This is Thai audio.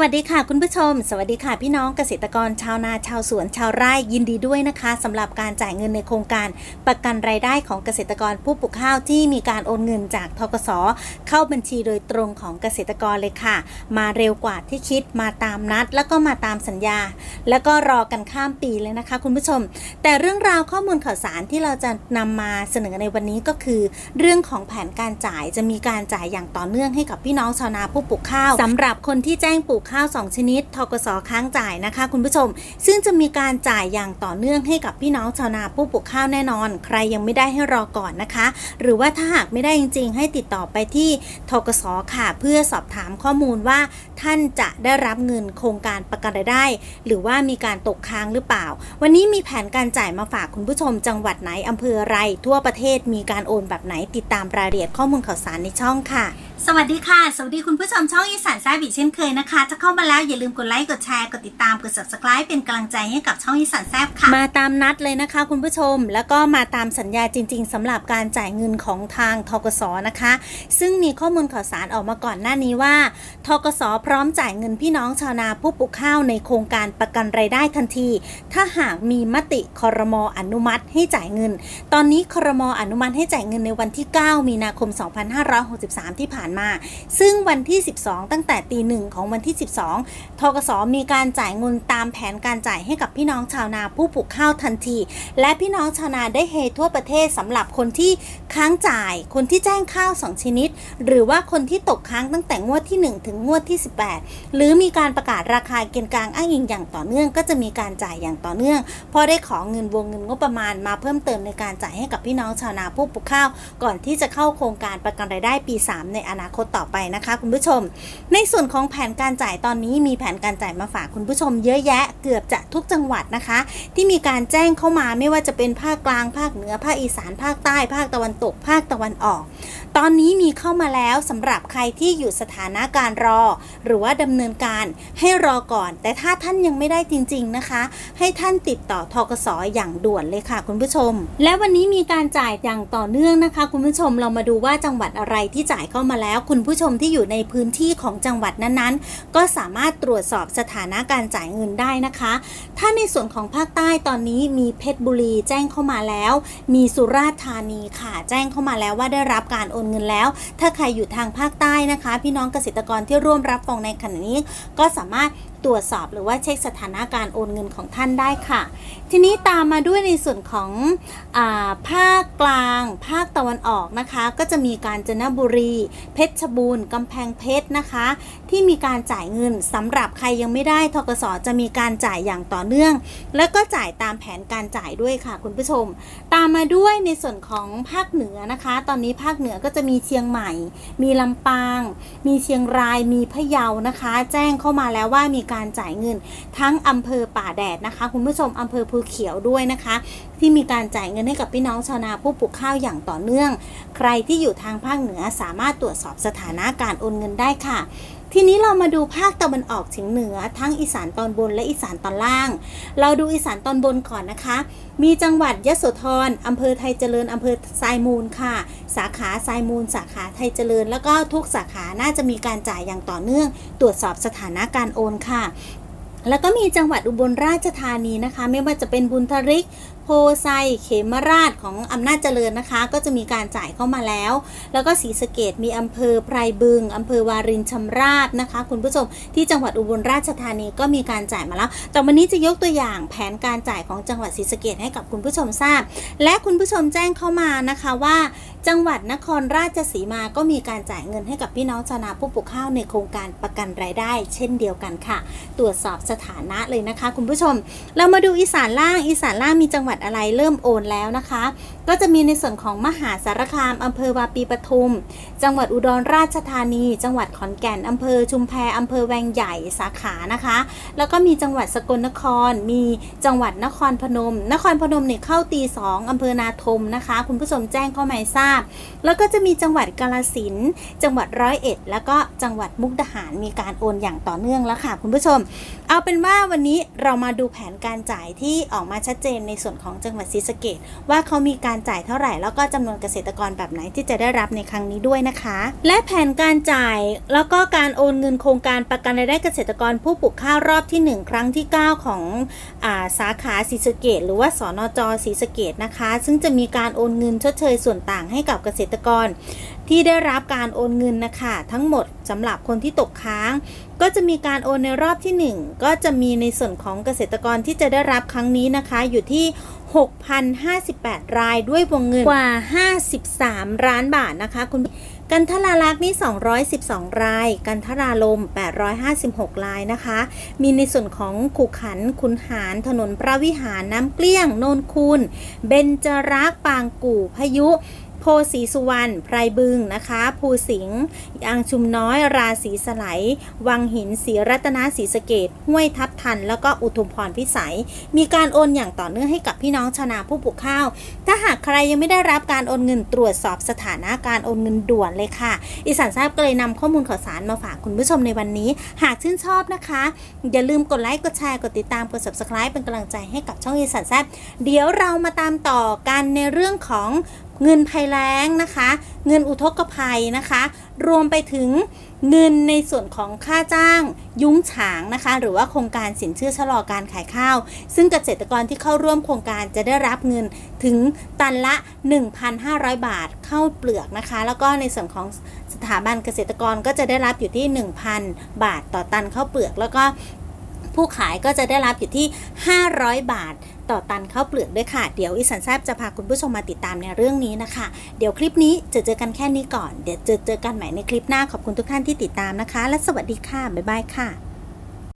วัสดีค่ะคุณผู้ชม สวัสดีค่ะพี่น้องเกษตรกรชาวนาชาวสวนชาวไร่ยินดีด้วยนะคะสำหรับการจ่ายเงินในโครงการประกันรายได้ของเกษตรกรผู้ปลูกข้าวที่มีการโอนเงินจากทกสเข้าบัญชีโดยตรงของเกษตรกรเลยค่ะ มาเร็วกว่าที่คิดมาตามนัด แล้วก็มาตามสัญญา แล้วก็รอกันข้ามปีเลยนะคะ คุณผู้ชม แต่เรื่องราวข้อมูลข่าวสารที่เราจะนำมาเสนอในวันนี้ก็คือ เรื่องของแผนการจ่ายจะมีการจ่ายอย่างต่อเนื่องให้กับพี่น้องชาวนาผู้ปลูกข้าวสำหรับคนที่แจ้งปลูกข้าว 2 ชนิดทกสค้างจ่ายนะคะ คุณผู้ชม ซึ่งจะมีการจ่ายอย่างต่อเนื่องให้กับพี่น้องชาวนาผู้ปลูกข้าวแน่นอน ใครยังไม่ได้ให้รอก่อนนะคะ หรือว่าถ้าหากไม่ได้จริง ๆ ให้ติดต่อไปที่ทกสค่ะ เพื่อสอบถามข้อมูลว่า ท่านจะได้รับเงินโครงการประกันรายได้ หรือว่ามีการตกค้างหรือเปล่า วันนี้มีแผนการจ่ายมาฝากคุณผู้ชม จังหวัดไหนอำเภออะไรทั่วประเทศมีการโอนแบบไหนติดตามรายละเอียดข้อมูลข่าวสารในช่องค่ะ สวัสดีค่ะ สวัสดีคุณผู้ชมช่องอีสานแซบอีเช่นเคยนะคะถ้าเข้ามาแล้วอย่าลืมกดไลค์ กดแชร์ กดติดตาม กด subscribe เป็นกำลังใจให้กับช่องอีสานแซบค่ะ มาตามนัดเลยนะคะ คุณผู้ชม แล้วก็มาตามสัญญาจริง ๆสำหรับการจ่ายเงินของทางทกสนะคะ ซึ่งมีข้อมูลข่าวสารออกมาก่อนหน้านี้ว่าทกสพร้อมจ่ายเงินพี่น้องชาวนาผู้ปลูกข้าวในโครงการประกันรายได้ทันที ถ้าหากมีมติคอรมออนุมัติให้จ่ายเงิน ตอนนี้คอรมอนุมัติให้จ่ายเงินในวันที่ 9 มีนาคม 2563 ที่ผ่านมา ซึ่งวันที่ 12 ตั้งแต่ตีหนึ่งของวันที่ 12 ทกสมีการจ่ายเงินตามแผนการจ่ายให้กับพี่น้องชาวนาผู้ปลูกข้าวทันที และพี่น้องชาวนาได้เฮทั่วประเทศสำหรับคนที่ค้างจ่าย คนที่แจ้งข้าว 2 ชนิด หรือว่าคนที่ตกค้างตั้งแต่งวดที่ 1 ถึงงวดที่ 18 หรือมีการประกาศราคาเกณฑ์กลางอ้างอิงอย่างต่อเนื่อง ก็จะมีการจ่ายอย่างต่อเนื่องพราะได้ขอเงินวงเงินงบประมาณมาเพิ่มเติมในการจ่ายให้กับพี่น้องชาวนาผู้ปลูกข้าว ก่อนที่จะเข้าโครงการประกันรายได้ปี 3 ในออนาคตต่อไปนะคะ คุณผู้ชม ในส่วนของแผนการจ่ายตอนนี้มีแผนการจ่ายมาฝากคุณผู้ชม เยอะแยะเกือบจะทุกจังหวัดนะคะ ที่มีการแจ้งเข้ามาไม่ว่าจะเป็นภาคกลางภาคเหนือภาคอีสานภาคใต้ภาคตะวันตกภาคตะวันออก ตอนนี้มีเข้ามาแล้วสำหรับใครที่อยู่สถานะการรอ หรือว่าดำเนินการให้รอก่อน แต่ถ้าท่านยังไม่ได้จริง ๆนะคะ ให้ท่านติดต่อทกสอย่างด่วนเลยค่ะ คุณผู้ชม และวันนี้มีการจ่ายอย่างต่อเนื่องนะคะ คุณผู้ชมเรามาดูว่าจังหวัดอะไรที่จ่ายเข้ามาแล้วคุณผู้ชมที่อยู่ในพื้นที่ของจังหวัดนั้นๆ ก็สามารถตรวจสอบสถานะการจ่ายเงินได้นะคะ ถ้าในส่วนของภาคใต้ตอนนี้มีเพชรบุรีแจ้งเข้ามาแล้ว มีสุราษฎร์ธานีค่ะแจ้งเข้ามาแล้วว่าได้รับการโอนเงินแล้ว ถ้าใครอยู่ทางภาคใต้นะคะ พี่น้องเกษตรกรที่ร่วมรับฟังในขณะนี้ก็สามารถ ตรวจสอบหรือว่าเช็คสถานะการโอนเงินของท่านได้ค่ะ ทีนี้ตามมาด้วยในส่วนของอภาคกลาง ภาคตะวันออกนะคะ ก็จะมีการจนบุรี เพชรบูรณ์กำแพงเพชรนะคะ ที่มีการจ่ายเงินสำหรับใครยังไม่ได้ทกสจะมีการจ่ายอย่างต่อเนื่อง แล้วก็จ่ายตามแผนการจ่ายด้วยค่ะคุณผู้ชม ตามมาด้วยในส่วนของภาคเหนือนะคะ ตอนนี้ภาคเหนือก็จะมีเชียงใหม่ มีลำปาง มีเชียงรายมีพะเยานะคะ แจ้งเข้ามาแล้วว่ามีการจ่ายเงิน ทั้งอำเภอป่าแดดนะคะ คุณผู้ชมอำเภอภูเขียวด้วยนะคะ ที่มีการจ่ายเงินให้กับพี่น้องชาวนาผู้ปลูกข้าวอย่างต่อเนื่อง ใครที่อยู่ทางภาคเหนือสามารถตรวจสอบสถานะการโอนเงินได้ค่ะ ทีนี้เรามาดูภาคตะวันออกเฉียงเหนือ ทั้งอีสานตอนบนและอีสานตอนล่าง เราดูอีสานตอนบนก่อนนะคะ มีจังหวัดยโสธรอำเภอไทยเจริญอำเภอทรายมูลค่ะ สาขาทรายมูล สาขาไทยเจริญ แล้วก็ทุกสาขาน่าจะมีการจ่ายอย่างต่อเนื่อง ตรวจสอบสถานะการโอนค่ะ แล้วก็มีจังหวัดอุบลราชธานีนะคะ ไม่ว่าจะเป็นบุญทริก โพไซ เขมราชของอำนาจเจริญนะคะ ก็จะมีการจ่ายเข้ามาแล้ว แล้วก็ศรีสะเกดมีอำเภอไพรบึงอำเภอวารินชำราบนะคะ คุณผู้ชมที่จังหวัดอุบลราชธานีก็มีการจ่ายมาแล้ว แต่วันนี้จะยกตัวอย่างแผนการจ่ายของจังหวัดศรีสะเกดให้กับคุณผู้ชมทราบ และคุณผู้ชมแจ้งเข้ามานะคะว่า จังหวัดนครราชสีมาก็มีการจ่ายเงินให้กับพี่น้องชาวนาผู้ปลูกข้าวในโครงการประกันรายได้ เช่นเดียวกันค่ะ ตรวจสอบสถานะเลยนะคะ คุณผู้ชม เรามาดูอีสานล่างอีสานล่างมีจังหวัดอะไรเริ่มโอนแล้วนะคะ ก็จะมีในส่วนของมหาสารคามอำเภอวาปีปทุม จังหวัดอุดรราชธานี จังหวัดขอนแก่นอำเภอชุมแพอำเภอแวงใหญ่สาขานะคะ แล้วก็มีจังหวัดสกลนคร มีจังหวัดนครพนม นครพนมเนี่ยเข้าตีสองอำเภอนาทมนะคะ คุณผู้ชมแจ้งเข้ามาทราบ แล้วก็จะมีจังหวัดกาลสินจังหวัดร้อยเอ็ด แล้วก็จังหวัดมุกดาหารมีการโอนอย่างต่อเนื่องแล้วค่ะ คุณผู้ชม เอาเป็นว่าวันนี้เรามาดูแผนการจ่ายที่ออกมาชัดเจนในส่วนของจังหวัดศรีสะเกดว่าเขามีการจ่ายเท่าไหร่ แล้วก็จำนวนเกษตรกรแบบไหนที่จะได้รับในครั้งนี้ด้วยนะคะ และแผนการจ่ายแล้วก็การโอนเงินโครงการประกันรายได้เกษตรกรผู้ปลูกข้าวรอบที่ 1 ครั้งที่ 9 ของอาสาขาศรีสะเกดหรือว่าสนจศรีสะเกดนะคะ ซึ่งจะมีการโอนเงินชดเชยส่วนต่างให้กับเกษตรกรที่ได้รับการโอนเงินนะคะ ทั้งหมดสำหรับคนที่ตกค้าง ก็จะมีการโอนในรอบที่ 1 ก็จะมีในส่วนของเกษตรกรที่จะได้รับครั้งนี้นะคะ อยู่ที่ 6,058 รายด้วยวงเงินกว่า 53 ล้านบาทนะคะ คุณกันทราลักษณ์นี่ 212 ราย กันทราลม 856 รายนะคะ มีในส่วนของขุขัน คุนหาร ถนนพระวิหาร น้ำเกลี้ยง โนนคูนเบญจรักษ์ปางกู่พายุ พสีสุวรรณไพรบึงนะคะภูสิงห์ยางชุมน้อย ราศีสไลวังหินศรีรัตนศรีสเกดห้วยทับทัน แล้วก็อุทุมพรพิสัย มีการโอนอย่างต่อเนื่องให้กับพี่น้องชาวนาผู้ปลูกข้าว ถ้าหากใครยังไม่ได้รับการโอนเงินตรวจสอบสถานะการโอนเงินด่วนเลยค่ะ อีสานทราบก็เลยนำข้อมูลข่าวสารมาฝากคุณผู้ชมในวันนี้ หากชื่นชอบนะคะ อย่าลืมกดไลค์กดแชร์กดติดตามกด subscribe เป็นกำลังใจให้กับช่องอีสานแซบเดี๋ยวเรามาตามต่อกันในเรื่องของเงินภัยแล้งนะคะ เงินอุทกภัยนะคะ รวมไปถึงเงินในส่วนของค่าจ้างยุ้งฉางนะคะ หรือว่าโครงการสินเชื่อชะลอการขายข้าว ซึ่งเกษตรกรที่เข้าร่วมโครงการจะได้รับเงินถึงตันละ 1,500 บาทเข้าเปลือกนะคะ แล้วก็ในส่วนของสถาบันเกษตรกรก็จะได้รับอยู่ที่ 1,000 บาทต่อตันเข้าเปลือก แล้วก็ผู้ขายก็จะได้รับอยู่ที่ 500 บาท ต่อตันข้าวเปลือกด้วยค่ะ เดี๋ยวอีสันแซบจะพาคุณผู้ชมมาติดตามในเรื่องนี้นะคะ เดี๋ยวคลิปนี้จะเจอกันแค่นี้ก่อน เดี๋ยวเจอเจอกันใหม่ในคลิปหน้าขอบคุณทุกท่านที่ติดตามนะคะ และสวัสดีค่ะ บ๊ายบายค่ะ